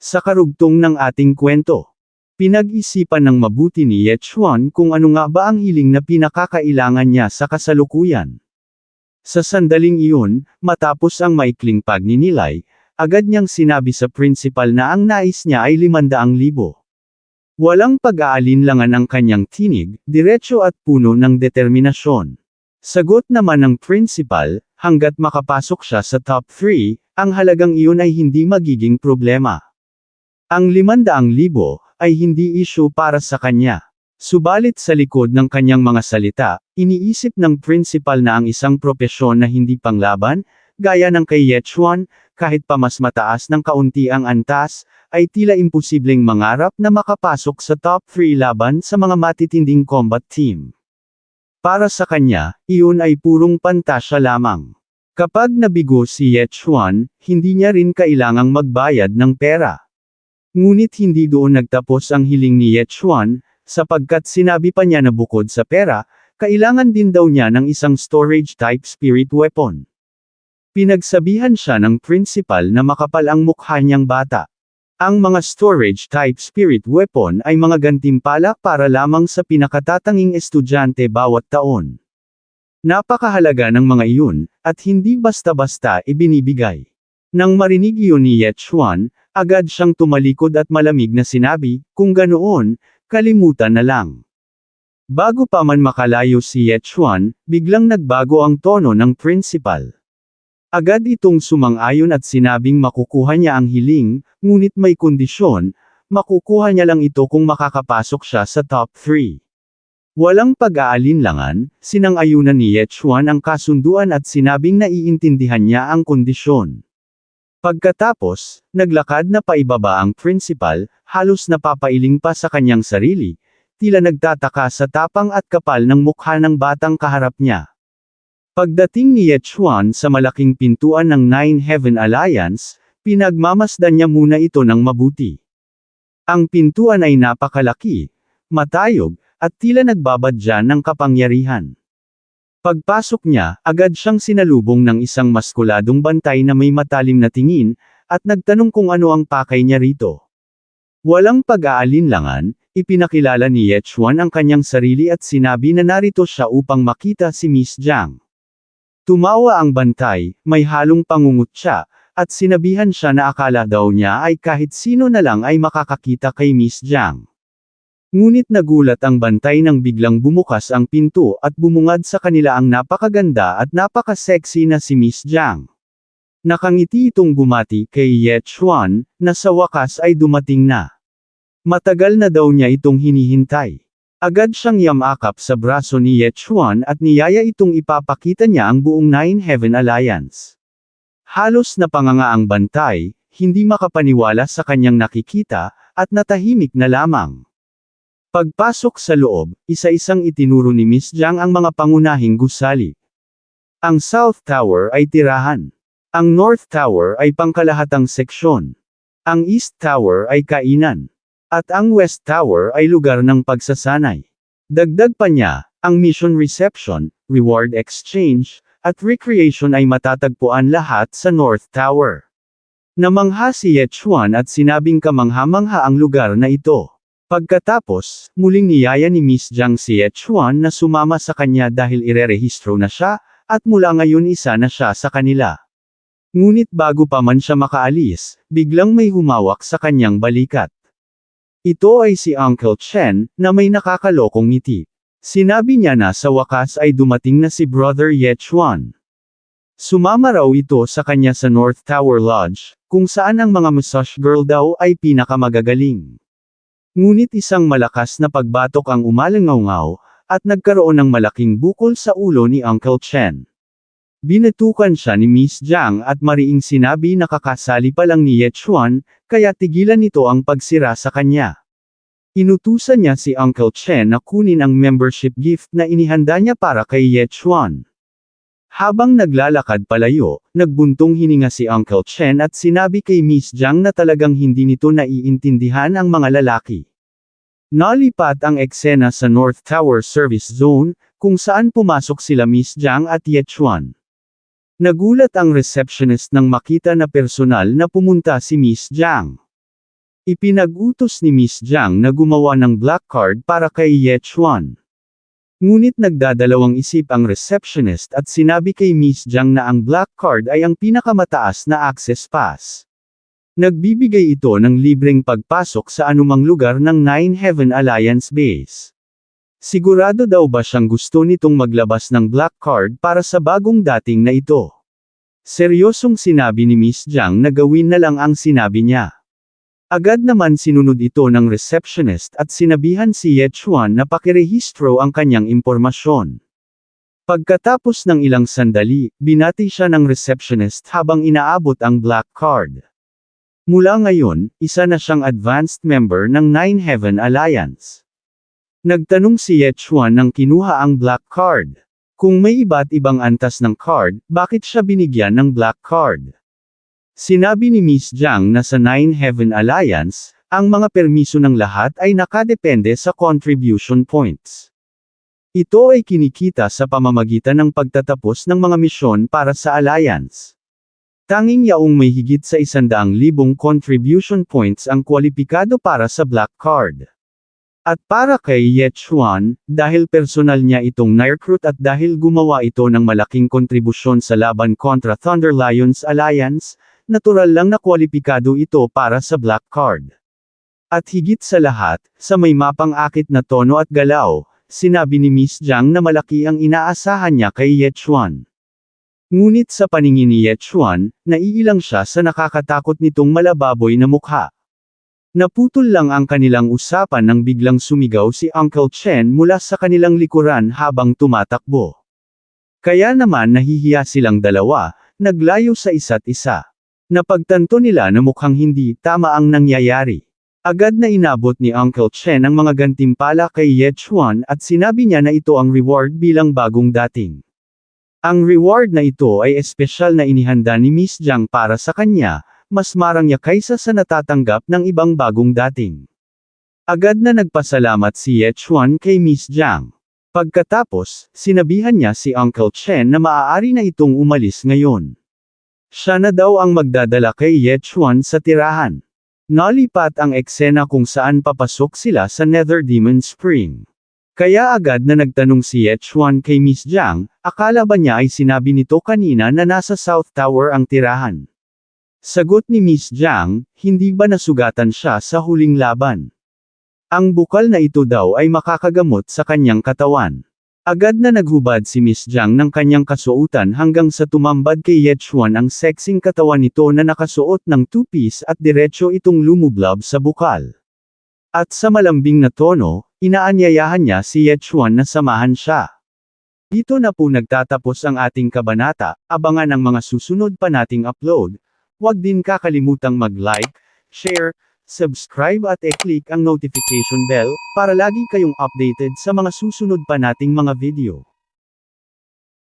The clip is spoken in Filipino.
Sa karugtong ng ating kwento, pinag-isipan ng mabuti ni Ye Chuan kung ano nga ba ang hiling na pinakakailangan niya sa kasalukuyan. Sa sandaling iyon, matapos ang maikling pagninilay, agad niyang sinabi sa principal na ang nais niya ay 500,000. Walang pag-aalinlangan ang kanyang tinig, diretso at puno ng determinasyon. Sagot naman ng principal, hanggat makapasok siya sa top 3, ang halagang iyon ay hindi magiging problema. Ang 500,000 ay hindi issue para sa kanya. Subalit sa likod ng kanyang mga salita, iniisip ng principal na ang isang propesyon na hindi panglaban, gaya ng kay Yechuan, kahit pa mas mataas ng kaunti ang antas, ay tila imposibleng mangarap na makapasok sa top 3 laban sa mga matitinding combat team. Para sa kanya, iyon ay purong pantasya lamang. Kapag nabigo si Ye Chuan, hindi niya rin kailangang magbayad ng pera. Ngunit hindi doon nagtapos ang hiling ni Ye Chuan, sapagkat sinabi pa niya na bukod sa pera, kailangan din daw niya ng isang storage-type spirit weapon. Pinagsabihan siya ng principal na makapal ang mukha niyang bata. Ang mga storage-type spirit weapon ay mga gantimpala para lamang sa pinakatatanging estudyante bawat taon. Napakahalaga ng mga iyon, at hindi basta-basta ibinibigay. Nang marinig iyon ni Ye Chuan, agad siyang tumalikod at malamig na sinabi, kung ganoon, kalimutan na lang. Bago pa man makalayo si Ye Chuan, biglang nagbago ang tono ng principal. Agad itong sumang-ayon at sinabing makukuha niya ang hiling, ngunit may kondisyon, makukuha niya lang ito kung makakapasok siya sa top 3. Walang pag-aalinlangan, sinang-ayunan ni Ye Chuan ang kasunduan at sinabing naiintindihan niya ang kondisyon. Pagkatapos, naglakad na paibaba ang principal, halos napapailing pa sa kanyang sarili, tila nagtataka sa tapang at kapal ng mukha ng batang kaharap niya. Pagdating ni Ye Chuan sa malaking pintuan ng Nine Heaven Alliance, pinagmamasdan niya muna ito ng mabuti. Ang pintuan ay napakalaki, matayog, at tila nagbabadya ng kapangyarihan. Pagpasok niya, agad siyang sinalubong ng isang maskuladong bantay na may matalim na tingin, at nagtanong kung ano ang pakay niya rito. Walang pag-aalinlangan, ipinakilala ni Ye Chuan ang kanyang sarili at sinabi na narito siya upang makita si Miss Jiang. Tumawa ang bantay, may halong pangungot siya, at sinabihan siya na akala daw niya ay kahit sino na lang ay makakakita kay Miss Jiang. Ngunit nagulat ang bantay nang biglang bumukas ang pinto at bumungad sa kanila ang napakaganda at napaka-sexy na si Miss Jiang. Nakangiti itong bumati kay Ye Chuan, na sa wakas ay dumating na. Matagal na daw niya itong hinihintay. Agad siyang yamakap sa braso ni Ye Chuan at niyaya itong ipapakita niya ang buong Nine Heaven Alliance. Halos napanganga ang bantay, hindi makapaniwala sa kanyang nakikita, at natahimik na lamang. Pagpasok sa loob, isa-isang itinuro ni Miss Jiang ang mga pangunahing gusali. Ang South Tower ay tirahan. Ang North Tower ay pangkalahatang seksyon. Ang East Tower ay kainan. At ang West Tower ay lugar ng pagsasanay. Dagdag pa niya, ang mission reception, reward exchange, at recreation ay matatagpuan lahat sa North Tower. Namangha si Ye Chuan at sinabing kamangha-mangha ang lugar na ito. Pagkatapos, muling niyaya ni Miss Jiang si Ye Chuan na sumama sa kanya dahil irerehistro na siya, at mula ngayon isa na siya sa kanila. Ngunit bago pa man siya makaalis, biglang may humawak sa kanyang balikat. Ito ay si Uncle Chen, na may nakakalokong ngiti. Sinabi niya na sa wakas ay dumating na si Brother Ye Chuan. Sumama raw ito sa kanya sa North Tower Lodge, kung saan ang mga massage girl daw ay pinakamagagaling. Ngunit isang malakas na pagbatok ang umalangaw at nagkaroon ng malaking bukol sa ulo ni Uncle Chen. Binatukan siya ni Miss Jiang at mariing sinabi na kakasali pa lang ni Ye Chuan, kaya tigilan nito ang pagsira sa kanya. Inutusan niya si Uncle Chen na kunin ang membership gift na inihanda niya para kay Ye Chuan. Habang naglalakad palayo, nagbuntong hininga si Uncle Chen at sinabi kay Miss Jiang na talagang hindi nito naiintindihan ang mga lalaki. Nalipat ang eksena sa North Tower Service Zone, kung saan pumasok sila Miss Jiang at Ye Chuan. Nagulat ang receptionist nang makita na personal na pumunta si Miss Jiang. Ipinag-utos ni Miss Jiang na gumawa ng black card para kay Ye Chuan. Ngunit nagdadalawang isip ang receptionist at sinabi kay Miss Jiang na ang black card ay ang pinakamataas na access pass. Nagbibigay ito ng libreng pagpasok sa anumang lugar ng Nine Heaven Alliance base. Sigurado daw ba siyang gusto nitong maglabas ng black card para sa bagong dating na ito? Seryosong sinabi ni Miss Jiang na gawin na lang ang sinabi niya. Agad naman sinunod ito ng receptionist at sinabihan si Ye Chuan na pakirehistro ang kanyang impormasyon. Pagkatapos ng ilang sandali, binati siya ng receptionist habang inaabot ang black card. Mula ngayon, isa na siyang advanced member ng Nine Heaven Alliance. Nagtanong si Ye Chuan nang kinuha ang black card. Kung may iba't ibang antas ng card, bakit siya binigyan ng black card? Sinabi ni Miss Jiang na sa Nine Heaven Alliance, ang mga permiso ng lahat ay nakadepende sa contribution points. Ito ay kinikita sa pamamagitan ng pagtatapos ng mga misyon para sa Alliance. Tanging yaong may higit sa isandaang libong contribution points ang kwalipikado para sa Black Card. At para kay Ye Chuan, dahil personal niya itong nirecruit at dahil gumawa ito ng malaking kontribusyon sa laban kontra Thunder Lions Alliance, natural lang na kwalipikado ito para sa Black Card. At higit sa lahat, sa may mapang akit na tono at galaw, sinabi ni Miss Jiang na malaki ang inaasahan niya kay Ye Chuan. Ngunit sa paningin ni Ye Chuan, naiilang siya sa nakakatakot nitong malababoy na mukha. Naputol lang ang kanilang usapan nang biglang sumigaw si Uncle Chen mula sa kanilang likuran habang tumatakbo. Kaya naman nahihiya silang dalawa, naglayo sa isa't isa. Napagtanto nila na mukhang hindi tama ang nangyayari. Agad na inabot ni Uncle Chen ang mga gantimpala kay Ye Chuan at sinabi niya na ito ang reward bilang bagong dating. Ang reward na ito ay espesyal na inihanda ni Miss Jiang para sa kanya, mas marang niya kaysa sa natatanggap ng ibang bagong dating. Agad na nagpasalamat si Ye Chuan kay Miss Jiang. Pagkatapos, sinabihan niya si Uncle Chen na maaari na itong umalis ngayon. Siya na daw ang magdadala kay Ye Chuan sa tirahan. Nalipat ang eksena kung saan papasok sila sa Nether Demon Spring. Kaya agad na nagtanong si Ye Chuan kay Miss Jiang, akala ba niya ay sinabi nito kanina na nasa South Tower ang tirahan? Sagot ni Miss Jiang, hindi ba nasugatan siya sa huling laban? Ang bukal na ito daw ay makakagamot sa kanyang katawan. Agad na naghubad si Miss Jiang ng kanyang kasuotan hanggang sa tumambad kay Ye Chuan ang sexing katawan nito na nakasuot ng two-piece at diretso itong lumublob sa bukal. At sa malambing na tono, inaanyayahan niya si Ye Chuan na samahan siya. Dito na po nagtatapos ang ating kabanata, abangan ang mga susunod pa nating upload, Huwag din kakalimutang mag-like, share, subscribe at e-click ang notification bell para lagi kayong updated sa mga susunod pa nating mga video.